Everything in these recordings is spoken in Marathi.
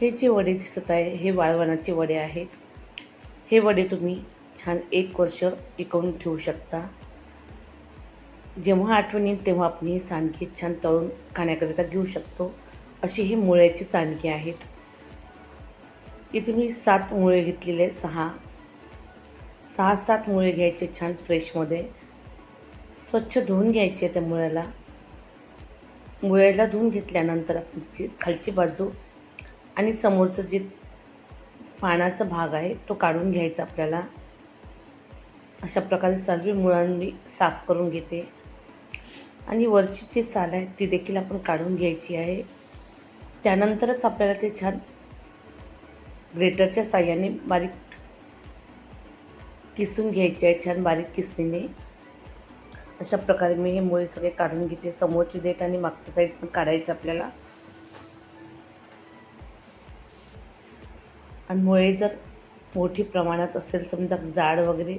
हे जे वडे दिसत आहे हे वाळवणाचे वडे आहेत. हे वडे तुम्ही छान एक वर्ष टिकवून ठेवू शकता. जेव्हा आठवण येईल तेव्हा आपण ही सांडगी छान तळून खाण्याकरिता घेऊ शकतो. अशी ही मुळ्याची सांडगी आहेत. इथे मी सात मुळे घेतलेले सहा. सहा सात मुळे घ्यायचे छान फ्रेशमध्ये स्वच्छ धुवून घ्यायचे त्या मुळ्याला. मुळ्याला धुवून घेतल्यानंतर आपण खालची बाजू आणि समोरचं जे पानाचा भाग आहे तो काढून घ्यायचा आपल्याला. अशा प्रकारे सर्व मुळांनी साफ करून घेते. आणि वरची जी साल आहे ती देखील आपण काढून घ्यायची आहे. त्यानंतरच आपल्याला ते छान ग्रेटरच्या साह्याने बारीक किसून घ्यायचे आहे छान बारीक किसणीने. अशा प्रकारे मी हे मुळे सगळे काढून घेते. समोरची देठ आणि मागचं साईड पण काढायचं आपल्याला. आणि मुळे जर मोठी प्रमाणात असेल समजा जाड वगैरे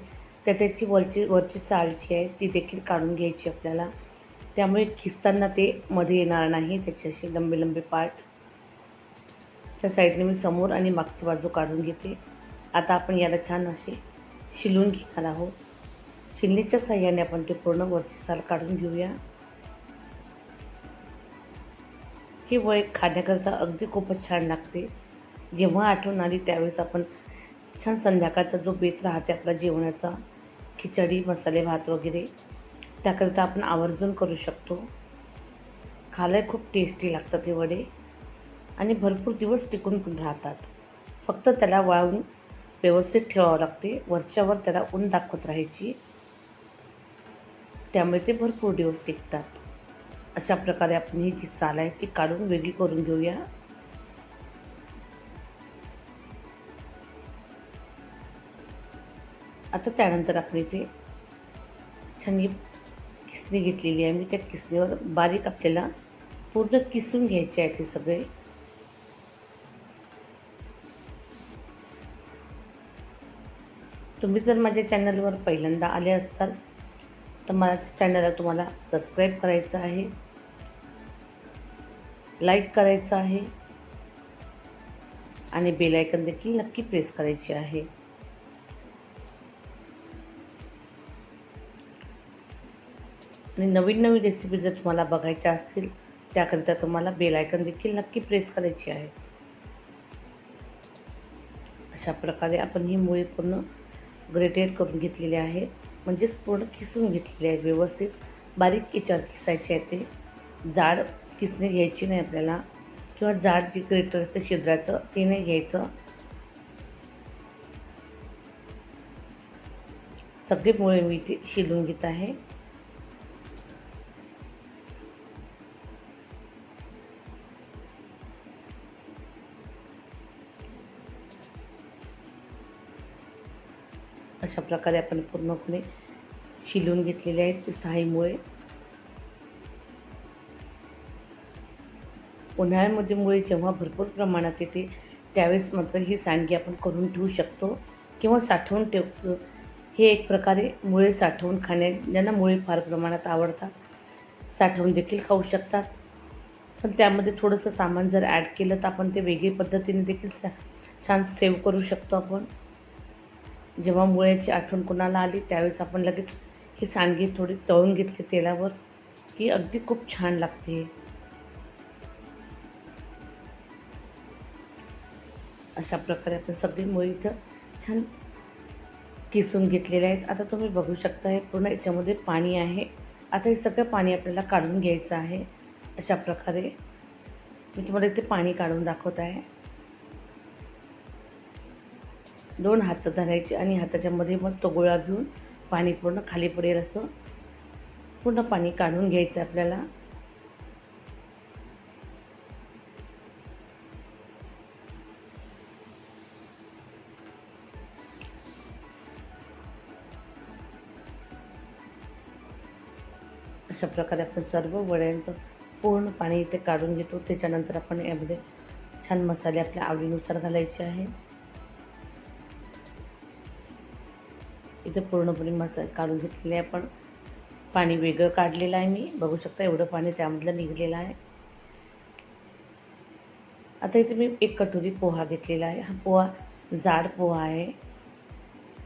तर त्याची वरची वरची साल जी आहे ती देखील काढून घ्यायची आपल्याला. त्यामुळे खिसताना ते मध्ये येणार नाही त्याचे असे लंबे लंबे पार्ट्स त्या साईडने मी समोर आणि मागची बाजू काढून घेते. आता आपण याला छान असे शिलून घेणार आहोत. शिलनीच्या साह्याने आपण ते पूर्ण वरची साल काढून घेऊया. हे वय खाण्याकरता अगदी खूपच छान लागते. जेव्हा आठवण आली त्यावेळेस आपण छान संध्याकाळचा जो बेत राहते आपला जेवणाचा खिचडी मसाले भात वगैरे त्याकरिता आपण आवर्जून करू शकतो. खायला खूप टेस्टी लागतात हे वडे. आणि भरपूर दिवस टिकून पण राहतात. फक्त त्याला वाळवून व्यवस्थित ठेवावं लागते. वरच्यावर त्याला ऊन दाखवत राहायची. त्यामुळे ते भरपूर दिवस टिकतात. अशा प्रकारे आपण ही जी साल आहे ती काढून वेगळी करून घेऊया. आता त्यानंतर आपण इथे छान ही किसणी घेतलेली आहे. मी त्या किसणीवर बारीक आपल्याला पूर्ण किसून घ्यायचे आहेत हे सगळे. तुम्ही जर माझ्या चॅनलवर पहिल्यांदा आले असताल तर माझ्या चॅनलला तुम्हाला सबस्क्राईब करायचं आहे लाईक करायचं आहे आणि बेल आयकन देखील नक्की प्रेस करायची आहे. आणि नवीन नवीन रेसिपी जर तुम्हाला बघायच्या असतील त्याकरिता तुम्हाला बेल आयकन देखील नक्की प्रेस करायची आहे. अशा प्रकारे आपण ही मुळी पूर्ण ग्रेटेड करून घेतलेली आहे. म्हणजेच पूर्ण किसून घेतलेली आहे व्यवस्थित. बारीक याच्यावर किसायची आहे ते. जाड किसणे घ्यायची नाही आपल्याला. किंवा जाड जी ग्रेटर असते शिद्राचं ते नाही घ्यायचं. सगळे मुळे मी ते शिलून घेत आहे. अशा प्रकारे आपण पूर्णपणे शिलून घेतलेले आहेत ते सहाही उन्हाळ्यामध्ये मुळे जेव्हा भरपूर प्रमाणात येते त्यावेळेस मात्र ही सांडगी आपण करून ठेवू शकतो किंवा साठवून ठेवतो. हे एक प्रकारे मुळे साठवून खाण्या ज्यांना मुळे फार प्रमाणात आवडतात. साठवून देखील खाऊ शकतात. पण त्यामध्ये थोडंसं सामान जर ॲड केलं तर आपण ते वेगळी पद्धतीने देखील सा छान सेव्ह करू शकतो आपण. जेव्हा मुळ्याची आठवण कोणाला आली त्यावेळेस आपण लगेच ही सांडगी थोडी तळून घेतली तेलावर. की अगदी खूप छान लागते. अशा प्रकारे आपण सगळी मुळे इथं छान किसून घेतलेले आहेत. आता तुम्ही बघू शकता हे पूर्ण याच्यामध्ये पाणी आहे. आता हे सगळं पाणी आपल्याला काढून घ्यायचं आहे. अशा प्रकारे मी तुम्हाला इथे पाणी काढून दाखवत आहे. दोन हात धरायचे आणि हाताच्यामध्ये मग तो गोळा घेऊन पाणी पूर्ण खाली पडेल असं. पूर्ण पाणी काढून घ्यायचं आपल्याला. अशा प्रकारे आपण सर्व वड्यांचं पूर्ण पाणी इथे काढून घेतो. त्याच्यानंतर आपण यामध्ये छान मसाले आपल्या आवडीनुसार घालायचे आहे. इथं पूर्णपणे मसाले काढून घेतलेले आहे पण पाणी वेगळं काढलेलं आहे मी. बघू शकता एवढं पाणी त्यामधलं निघलेलं आहे. आता इथे मी एक कटोरी पोहा घेतलेला आहे. हा पोहा जाड पोहा आहे.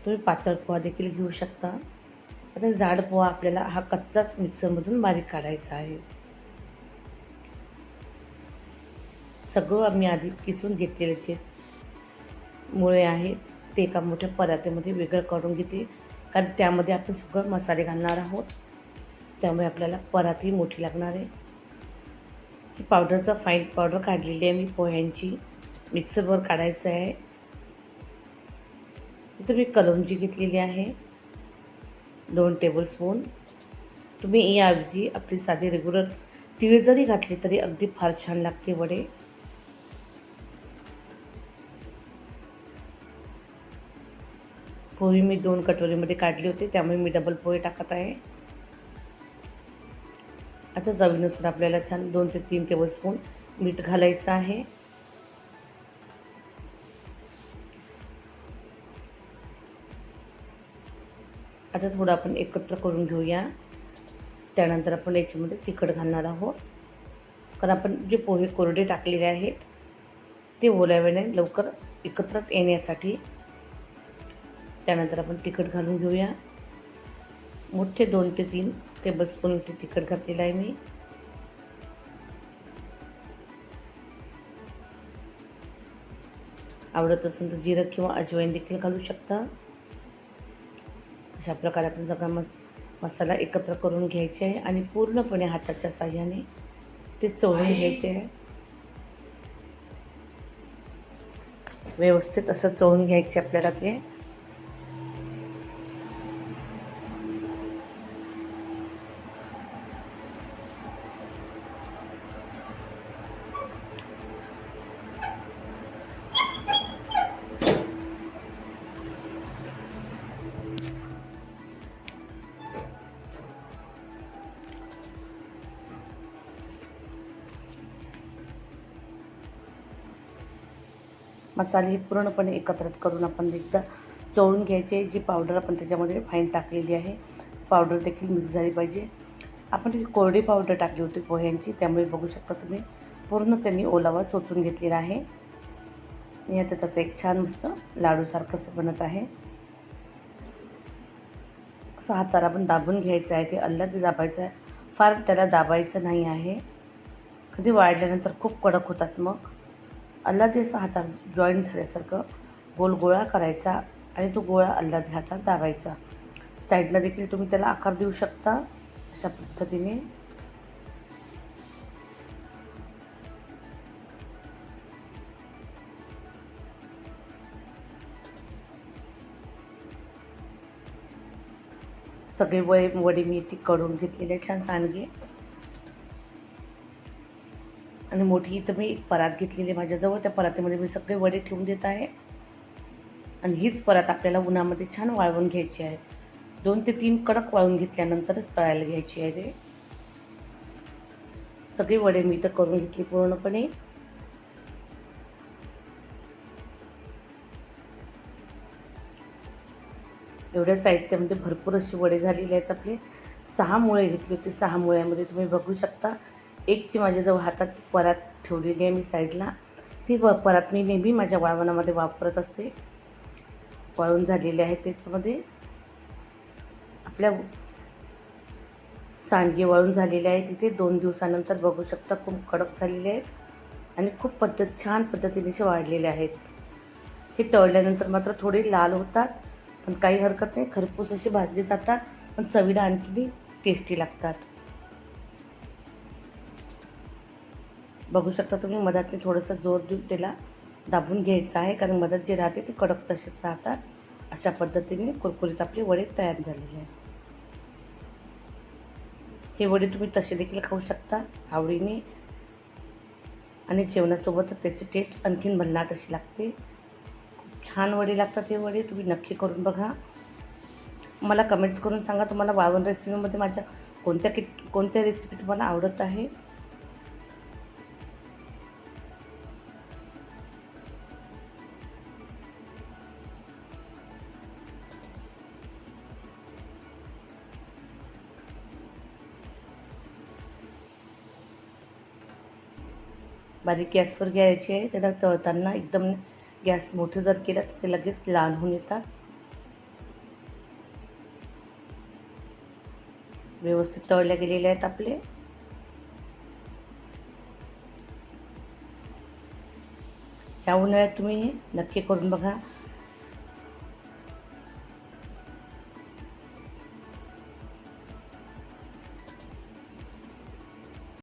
तुम्ही पातळ पोहा देखील घेऊ शकता. आता जाड पोहा आपल्याला हा कच्चाच मिक्सरमधून बारीक काढायचा आहे. सगळं आम्ही आधी किसून घेतलेले जे मुळे आहेत ते एका मोठ्या परातीमध्ये वेगळं काढून घेते. कारण त्यामध्ये आपण सगळं मसाले घालणार आहोत. त्यामुळे आपल्याला पराती मोठी लागणार आहे. ही पावडरचा फाईन पावडर काढलेली आहे मी पोह्यांची. मिक्सरवर काढायचं आहे. इथं मी कलमजी घेतलेली आहे. दोन टेबलस्पून तुम्ही याऐवजी आपली साधी रेग्युलर तीळ जरी घातली तरी अगदी फार छान लागते वडे. पोहे मी दोन कटोरीमध्ये काढले होते त्यामुळे मी डबल पोहे टाकत आहे. आता चवीनुसार आपल्याला छान दोन ते तीन टेबलस्पून मीठ घालायचं आहे. आता थोडं आपण एकत्र करून घेऊया. त्यानंतर आपण याच्यामध्ये तिखट घालणार आहोत. कारण आपण जे पोहे कोरडे टाकलेले आहेत ते ओल्या लवकर एकत्र येण्यासाठी त्यानंतर आपण तिखट घालून घेऊया. मोठे दोन ते तीन टेबलस्पून इथे तिखट घातलेलं आहे मी. आवडत असेल तर जिरं किंवा अजवाईन देखील घालू शकता. अशा प्रकारे आपण सगळा मस मसाला एकत्र करून घ्यायचे आहे आणि पूर्णपणे हाताच्या साह्याने ते चोळून घ्यायचे आहे. व्यवस्थित असं चोळून घ्यायचे आपल्याला ते. मसाले हे पूर्णपणे एकत्रित करून आपण एकदा चोळून घ्यायचे. जी पावडर आपण त्याच्यामध्ये फाईन टाकलेली आहे पावडर देखील मिक्स झाली पाहिजे. आपण ही कोरडी पावडर टाकली होती पोह्यांची त्यामुळे बघू शकता तुम्ही पूर्ण त्यांनी ओलावा सोचून घेतलेला आहे. आणि आता त्याचं एक छान मस्त लाडूसारखं असं बनत आहे. असं हाताला आपण दाबून घ्यायचं आहे ते अल्लादी दाबायचं आहे. फार त्याला दाबायचं नाही आहे. कधी वाढल्यानंतर खूप कडक होतात मग. अल्लादी असं हातात जॉईंट झाल्यासारखं गोल गोळा करायचा आणि तो गोळा अल्लादी हातात दाबायचा. साईडनं देखील तुम्ही त्याला आकार देऊ शकता. अशा पद्धतीने. सगळे वळे वडे मी ती कडून घेतलेले छान सांडगे. आणि मोठी इथं मी एक परात घेतलेली आहे माझ्याजवळ. त्या परातीमध्ये मी सगळे वडे ठेवून देत आहे. आणि हीच परात आपल्याला उन्हामध्ये छान वाळवून घ्यायची आहे. दोन ते तीन कडक वाळून घेतल्यानंतरच तळायला घ्यायची आहे ते. सगळे वडे मी तर करून घेतली पूर्णपणे. एवढ्या साहित्यामध्ये भरपूर असे वडे झालेले आहेत आपले. सहा मुळे घेतले होते. सहा मुळ्यामध्ये तुम्ही बघू शकता. एकची माझ्याजवळ हातात परात ठेवलेली आहे मी साईडला. ती व परात मी नेहमी माझ्या वाळवणामध्ये वापरत असते. वाळून झालेले आहे त्याच्यामध्ये. आपल्या सांडगे वाळून झालेले आहेत तिथे. दोन दिवसानंतर बघू शकता खूप कडक झालेले आहेत आणि खूप पद्धत छान पद्धतीने असे वाढलेले आहेत. हे तळल्यानंतर मात्र थोडे लाल होतात पण काही हरकत नाही. खरपूस असे भाजले जातात पण चवीला आणखी टेस्टी लागतात. बघू शकता तुम्ही मधातने थोडंसं जोर देऊन त्याला दाबून घ्यायचं आहे कारण मधात जे राहते ते कडक तसेच राहतात. अशा पद्धतीने कुरकुरीत आपले वडे तयार झालेले आहेत. हे वडे तुम्ही तसे देखील खाऊ शकता आवडीने. आणि जेवणासोबतच त्याची टेस्ट आणखीन भन्नाट अशी लागते. खूप छान वडे लागतात हे वडे तुम्ही नक्की करून बघा. मला कमेंट्स करून सांगा तुम्हाला वाळवण रेसिपीमध्ये माझ्या कोणत्या कि कोणत्या रेसिपी तुम्हाला आवडत आहे. बारीक गॅसवर घ्यायची आहे. त्याला तळताना एकदम गॅस मोठं जर केलं तर ते लगेच लाल होऊन येतात. व्यवस्थित तळल्या गेलेले आहेत आपले. ह्या उन्हाळ्यात तुम्ही नक्की करून बघा.